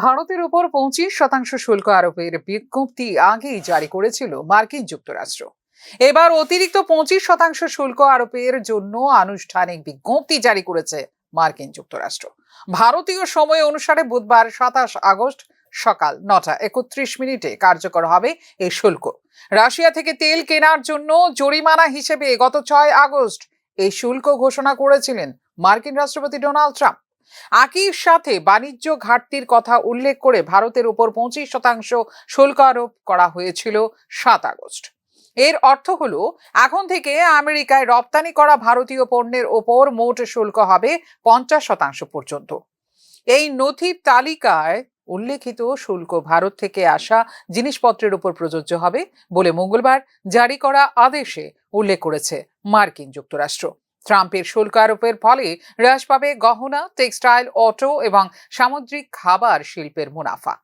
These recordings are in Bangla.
ভারতের উপর পঁচিশ শতাংশ শুল্ক আরোপের বিজ্ঞপ্তি আগেই জারি করেছিল মার্কিন যুক্তরাষ্ট্র। এবার অতিরিক্ত পঁচিশ শতাংশ শুল্ক আরোপের জন্য আনুষ্ঠানিক বিজ্ঞপ্তি জারি করেছে মার্কিন যুক্তরাষ্ট্র। ভারতীয় সময় অনুসারে বুধবার সাতাশ আগস্ট সকাল নটা একত্রিশ মিনিটে কার্যকর হবে এই শুল্ক। রাশিয়া থেকে তেল কেনার জন্য জরিমানা হিসেবে গত ছয় আগস্ট এই শুল্ক ঘোষণা করেছিলেন মার্কিন রাষ্ট্রপতি ডোনাল্ড ট্রাম্প। একই সাথে বাণিজ্য ঘাটতির কথা উল্লেখ করে ভারতের উপর পঁচিশ শতাংশ শুল্ক আরোপ করা হয়েছিল সাত আগস্ট। এর অর্থ হলো, এখন থেকে আমেরিকায় রপ্তানি করা ভারতীয় পণ্যের ওপর মোট শুল্ক হবে পঞ্চাশ শতাংশ পর্যন্ত। এই নথির তালিকায় উল্লেখিত শুল্ক ভারত থেকে আসা জিনিসপত্রের উপর প্রযোজ্য হবে বলে মঙ্গলবার জারি করা আদেশে উল্লেখ করেছে মার্কিন যুক্তরাষ্ট্র। ট্রাম্পের শুল্ক আরোপের ফলে হ্রাস পাবে গহনা, টেক্সটাইল, অটো এবং সামুদ্রিক খাবার শিল্পের মুনাফা।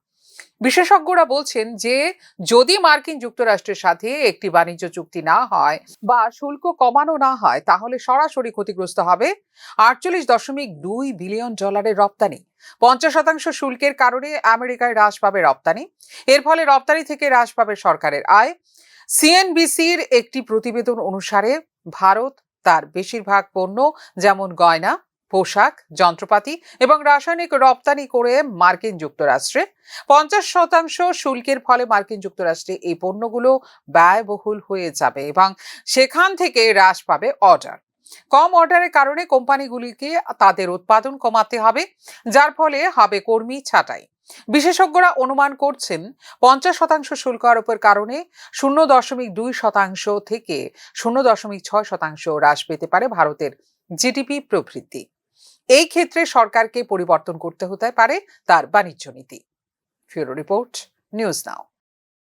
বিশেষজ্ঞরা বলছেন যে, যদি মার্কিন যুক্তরাষ্ট্রের সাথে একটি বাণিজ্য চুক্তি না হয় বা শুল্ক কমানো না হয়, তাহলে সরাসরি ক্ষতিগ্রস্ত হবে আটচল্লিশ দশমিক দুই বিলিয়ন ডলারের রপ্তানি। পঞ্চাশ শতাংশ শুল্কের কারণে আমেরিকায় হ্রাস পাবে রপ্তানি। এর ফলে রপ্তানি থেকে হ্রাস পাবে সরকারের আয়। সিএনবিসির একটি প্রতিবেদন অনুসারে, ভারত তার বেশিরভাগ পণ্য যেমন গয়না, পোশাক, যন্ত্রপাতি এবং রাসায়নিক রপ্তানি করে মার্কিন যুক্তরাষ্ট্রে। পঞ্চাশ শতাংশ শুল্কের ফলে মার্কিন যুক্তরাষ্ট্রে এই পণ্যগুলো ব্যয়বহুল হয়ে যাবে এবং সেখান থেকে হ্রাস পাবে অর্ডার। কম অর্ডারের কারণে কোম্পানিগুলিকে তাদের উৎপাদন কমাতে হবে, যার ফলে হবে কর্মী ছাঁটাই। বিশেষজ্ঞরা অনুমান করছেন, পঞ্চাশ শতাংশ শুল্ক আরোপের কারণে শূন্য দশমিক দুই শতাংশ থেকে শূন্য দশমিক ছয় শতাংশ হ্রাস পেতে পারে ভারতের জিডিপি প্রবৃদ্ধি। এই ক্ষেত্রে সরকারকে পরিবর্তন করতে হতে পারে তার বাণিজ্য নীতি। Bureau report, news now.